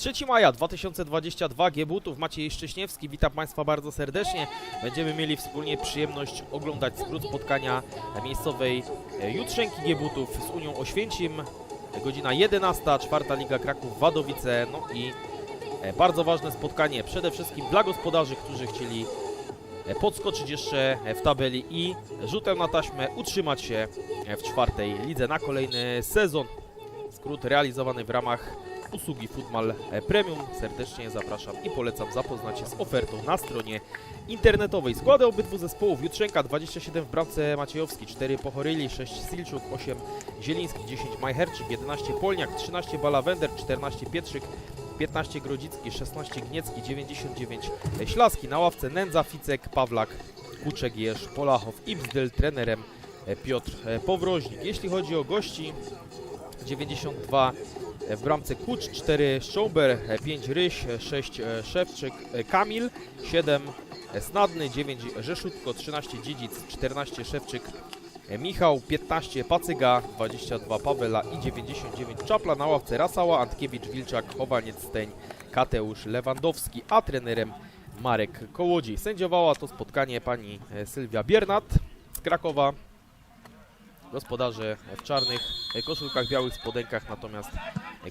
3 maja 2022 Giebutów, Maciej Szcześniewski, witam Państwa bardzo serdecznie. Będziemy mieli wspólnie przyjemność oglądać skrót spotkania miejscowej e, Jutrzenki Giebutów z Unią Oświęcim. Godzina 11, czwarta Liga Kraków Wadowice, no i e, bardzo ważne spotkanie przede wszystkim dla gospodarzy, którzy chcieli e, podskoczyć jeszcze w tabeli i rzutem na taśmę utrzymać się w czwartej lidze na kolejny sezon. Skrót realizowany w ramach usługi Footmal Premium. Serdecznie zapraszam i polecam zapoznać się z ofertą na stronie internetowej. Składy obydwu zespołów Jutrzenka 27 w bramce Maciejowski, 4 Pochoryli, 6 Silczuk, 8 Zieliński, 10 Majherczyk, 11 Polniak, 13 Balawender, 14 Pietrzyk, 15 Grodzicki, 16 Gniecki, 99 Ślaski. Na ławce Nędza, Ficek, Pawlak, Kuczek, Jerz, Polachow i trenerem e, Piotr e, Powroźnik. Jeśli chodzi o gości, 92 w bramce Kucz, 4 Szcząber, 5 Ryś, 6 Szewczyk, e, Kamil, 7 Snadny, 9 Rzeszutko, 13 Dziedzic, 14 Szewczyk, e, Michał, 15 Pacyga, 22 Pawela i 99 Czapla na ławce Rasała, Antkiewicz, Wilczak, Chowaniec, Steń, Kateusz, Lewandowski, a trenerem Marek Kołodziej. Sędziowała to spotkanie pani e, Sylwia Biernat z Krakowa. Gospodarze w czarnych e, koszulkach, białych spodenkach, natomiast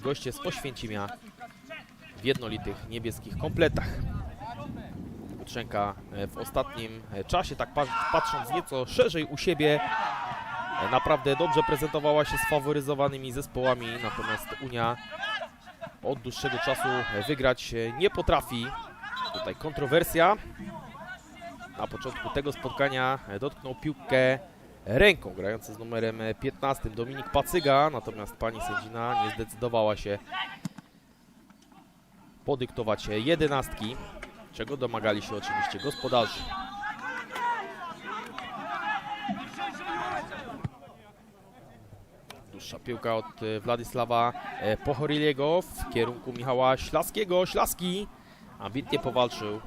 goście z Oświęcimia w jednolitych niebieskich kompletach. Jutrzenka e, w ostatnim e, czasie, tak pa- patrząc nieco szerzej u siebie, e, naprawdę dobrze prezentowała się z faworyzowanymi zespołami, natomiast Unia od dłuższego czasu e, wygrać e, nie potrafi. Tutaj kontrowersja. Na początku tego spotkania e, dotknął piłkę ręką grający z numerem e, 15 Dominik Pacyga, natomiast pani sędzina nie zdecydowała się podyktować jedenastki, czego domagali się oczywiście gospodarze. Dłuższa piłka od Władysława e, Pochoryliego w kierunku Michała Ślaskiego. Ślaski ambitnie powalczył.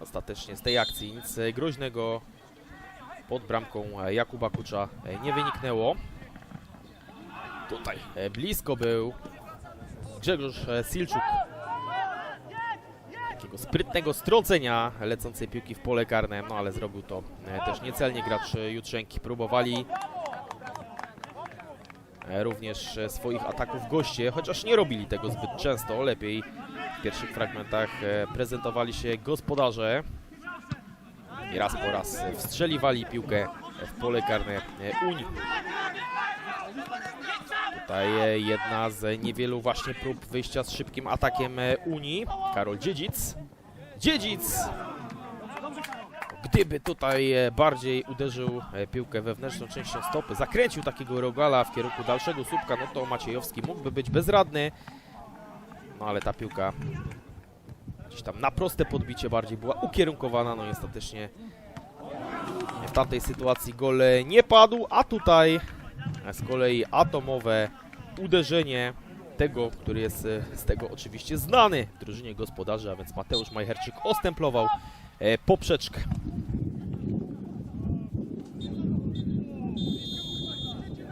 Ostatecznie z tej akcji nic groźnego pod bramką e, Jakuba Kucza e, nie wyniknęło. Tutaj e, blisko był Grzegorz Silczuk. Takiego sprytnego strącenia lecącej piłki w pole karne, no ale zrobił to też niecelnie gracz Jutrzenki. Próbowali również swoich ataków goście, chociaż nie robili tego zbyt często. Lepiej w pierwszych fragmentach prezentowali się gospodarze raz po raz wstrzeliwali piłkę w pole karne Unii. Tutaj jedna z niewielu właśnie prób wyjścia z szybkim atakiem Unii. Karol Dziedzic. Dziedzic! Gdyby tutaj bardziej uderzył piłkę wewnętrzną częścią stopy, zakręcił takiego rogala w kierunku dalszego słupka, no to Maciejowski mógłby być bezradny. No ale ta piłka gdzieś tam na proste podbicie bardziej była ukierunkowana, no i ostatecznie w tamtej sytuacji gol nie padł, a tutaj z kolei atomowe uderzenie tego, który jest e, z tego oczywiście znany w drużynie gospodarzy, a więc Mateusz Majcherczyk ostemplował e, poprzeczkę.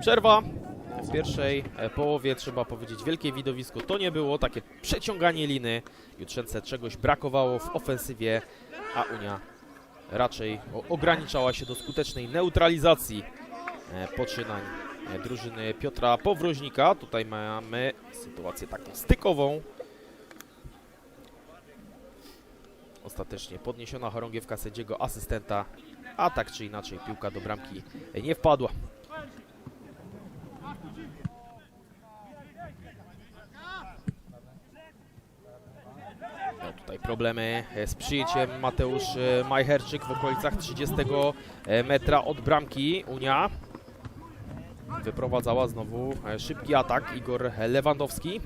Przerwa w pierwszej e, połowie, trzeba powiedzieć, wielkie widowisko to nie było, takie przeciąganie liny. Jutrzence czegoś brakowało w ofensywie, a Unia raczej ograniczała się do skutecznej neutralizacji e, poczynań e, drużyny Piotra Powroźnika. Tutaj mamy sytuację taką stykową. Ostatecznie podniesiona chorągiewka sędziego asystenta, a tak czy inaczej piłka do bramki nie wpadła. No tutaj problemy e, z przyjęciem Mateusz e, Majcherczyk w okolicach 30 e, metra od bramki. Unia wyprowadzała znowu szybki atak. Igor Lewandowski.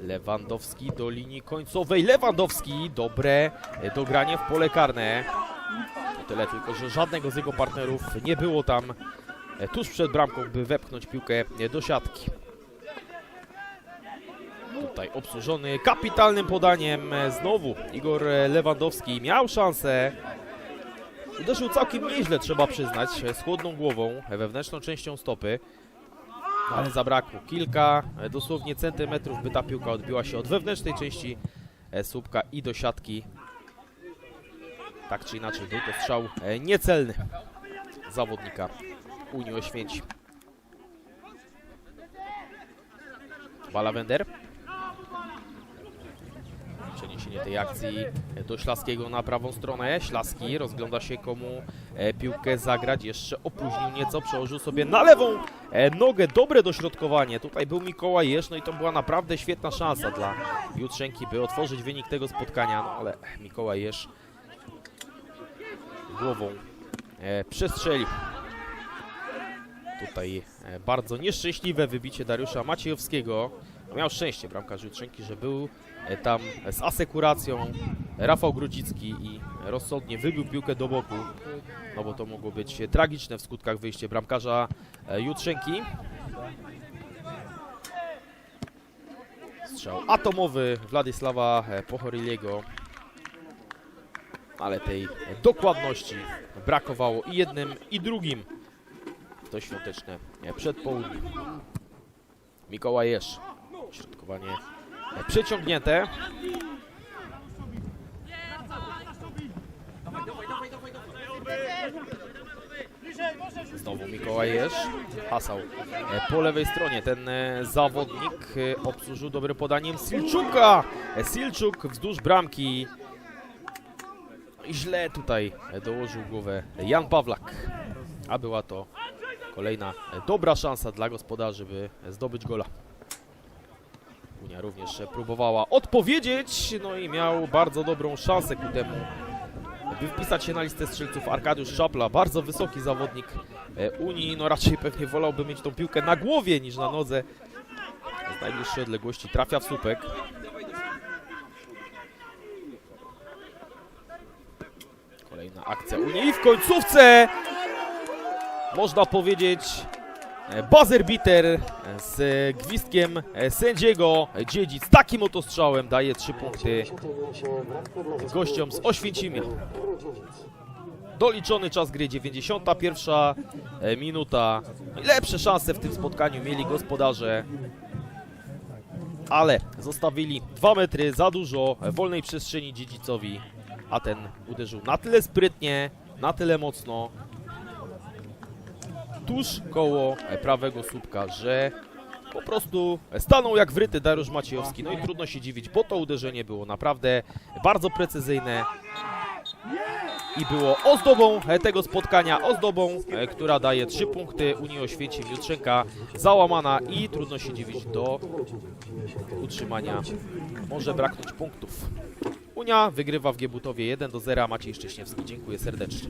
Lewandowski do linii końcowej. Lewandowski, dobre dogranie w pole karne. Tyle tylko, że żadnego z jego partnerów nie było tam tuż przed bramką, by wepchnąć piłkę e, do siatki. Tutaj obsłużony kapitalnym podaniem e, znowu Igor e, Lewandowski miał szansę. Uderzył całkiem nieźle, trzeba przyznać, e, z chłodną głową, e, wewnętrzną częścią stopy. ale zabrakło kilka, e, dosłownie centymetrów, by ta piłka odbiła się od wewnętrznej części e, słupka i do siatki. Tak czy inaczej, był to strzał e, niecelny zawodnika Unii Oświęcim. Walawender. Przeniesienie tej akcji do Ślaskiego na prawą stronę. Ślaski rozgląda się komu e, piłkę zagrać. Jeszcze opóźnił nieco, przełożył sobie na lewą e, nogę. Dobre dośrodkowanie. Tutaj był Mikołaj Jesz, no i to była naprawdę świetna szansa dla Jutrzenki, by otworzyć wynik tego spotkania. No ale Mikołaj Jesz głową e, przestrzelił. Tutaj e, bardzo nieszczęśliwe wybicie Dariusza Maciejowskiego. Miał szczęście bramkarz Jutrzenki, że był e, tam z asekuracją Rafał Grudzicki i rozsądnie wybił piłkę do boku. No bo to mogło być tragiczne w skutkach wyjście bramkarza e, Jutrzenki. Strzał atomowy Władysława Pochoryliego. Ale tej dokładności brakowało i jednym i drugim to świąteczne e, przedpołudnie. Mikołaj Jesz. Środkowanie e, przeciągnięte. Znowu Mikołaj Jesz. Hasał e, po lewej stronie. Ten zawodnik obsłużył dobrym podaniem Silczuka. Silczuk wzdłuż bramki. Źle tutaj dołożył głowę Jan Pawlak. A była to kolejna dobra szansa dla gospodarzy, by zdobyć gola. Unia również próbowała odpowiedzieć, no i miał bardzo dobrą szansę ku temu, by wpisać się na listę strzelców Arkadiusz Szapla. Bardzo wysoki zawodnik e, Unii, no raczej pewnie wolałby mieć tą piłkę na głowie niż na nodze. Z najbliższej odległości trafia w słupek. Kolejna akcja Unii i w końcówce można powiedzieć e, buzzer beater e, z gwizdkiem e, sędziego Dziedzic. Takim oto strzałem daje 3 punkty gościom z Oświęcimia. Doliczony czas gry 91 e, minuta. Lepsze szanse w tym spotkaniu mieli gospodarze. Ale zostawili 2 metry za dużo wolnej przestrzeni dziedzicowi. A ten uderzył na tyle sprytnie, na tyle mocno, tuż koło e, prawego słupka, że po prostu stanął jak wryty Dariusz Maciejowski. No i trudno się dziwić, bo to uderzenie było naprawdę bardzo precyzyjne i było ozdobą e, tego spotkania, ozdobą, e, która daje 3 punkty Unii Oświęcim Jutrzenka załamana i trudno się dziwić do utrzymania może braknąć punktów. Unia wygrywa w Giebutowie 1 do 0. Maciej Szcześniewski, dziękuję serdecznie.